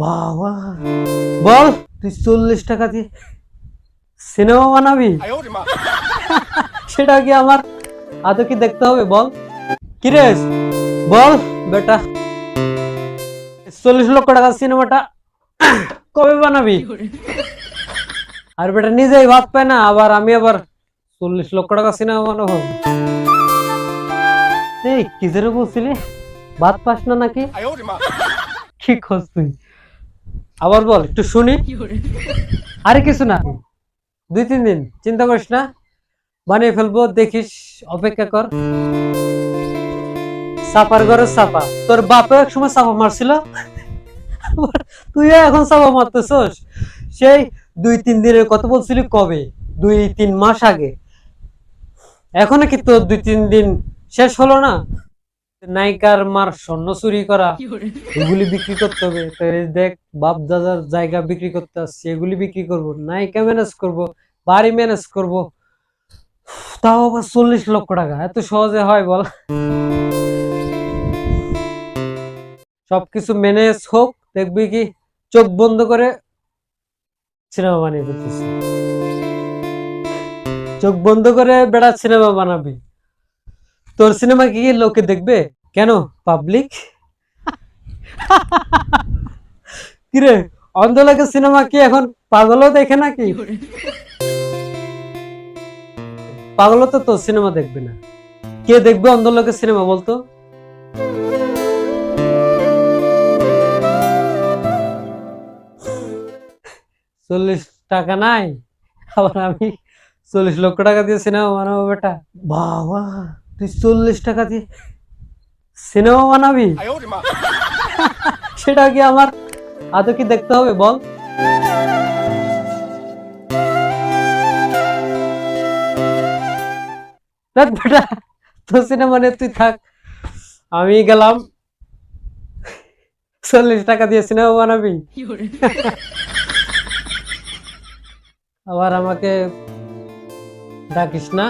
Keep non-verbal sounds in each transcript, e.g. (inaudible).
বাবা। বল তুই চল্লিশ টাকা দিয়ে সিনেমা বানাবি? (laughs) সেটা কি আমার আদৌ কি দেখতে হবে? বল। কি রে? বল বেটা। চল্লিশ লক্ষ টাকা সিনেমাটা (coughs) কবে বানাবি? আর বেটা নিজেই ভাত পায় না আবার আমি আবার চল্লিশ লক্ষ টাকা সিনেমা বানাবো। এই কি যেন বলছিলি? ভাত পাস না নাকি? কি খোঁজ তুই আবার বল একটু শুনি। আরে কিছু না। দুই তিন দিন চিন্তা করিস না। বানিয়ে ফেলব দেখিস অপেক্ষা কর। সাপার ঘরে সাপা তোর বাপে এক সময় সাপা মারছিল। তুইও এখন সাপা মারতেছস। সেই দুই তিন দিনের কথা বলছিলি কবে? দুই তিন মাস আগে। এখনও কি তোর দুই তিন দিন শেষ হলো না? নায়িকার মার স্বর্ণ চুরি করা এগুলি বিক্রি করতে হবে। দেখ বাপ দাদার জায়গা বিক্রি করতে আসছি এগুলি বিক্রি করব নায়িকা ম্যানেজ করব বাড়ি ম্যানেজ করব। তাও আবার চল্লিশ লক্ষ টাকা এত সহজে হয় বল। সবকিছু ম্যানেজ হোক দেখবি কি চোখ বন্ধ করে সিনেমা বানিয়ে ফেলতেছি। চোখ বন্ধ করে বেড়া সিনেমা বানাবি। তোর সিনেমা কি লোকে দেখবে? কেন? পাবলিক কিরে অন্ধলোকে সিনেমা কি এখন পাগলও দেখে নাকি? পাগলও তো তোর সিনেমা দেখবে না। কে দেখবে অন্ধলোকের সিনেমা বলতো? চল্লিশ টাকা নাই? আবার আমি চল্লিশ লক্ষ টাকা দিয়ে সিনেমা বানাবো বেটা। বাবা। তুই চল্লিশ টাকা দিয়ে সিনেমা বানাবি? (laughs) সেটা কি আমার আদৌ কি দেখতে হবে বল। বেটা তোর সিনেমা নিয়ে তুই থাক। আমি গেলাম। চল্লিশ টাকা দিয়ে সিনেমা বানাবি। (laughs) আবার আমাকে ডাকিস না?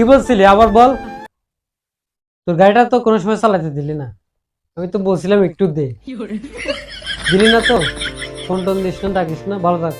কি বলছিলি? আবার বল। তোর গাড়িটা তো কোনো সময় চালাতে দিলি না। আমি তো বলছিলাম একটু দে। দিলি না তো? ফোন টোন দিস না ডাকিস না ভালো থাক।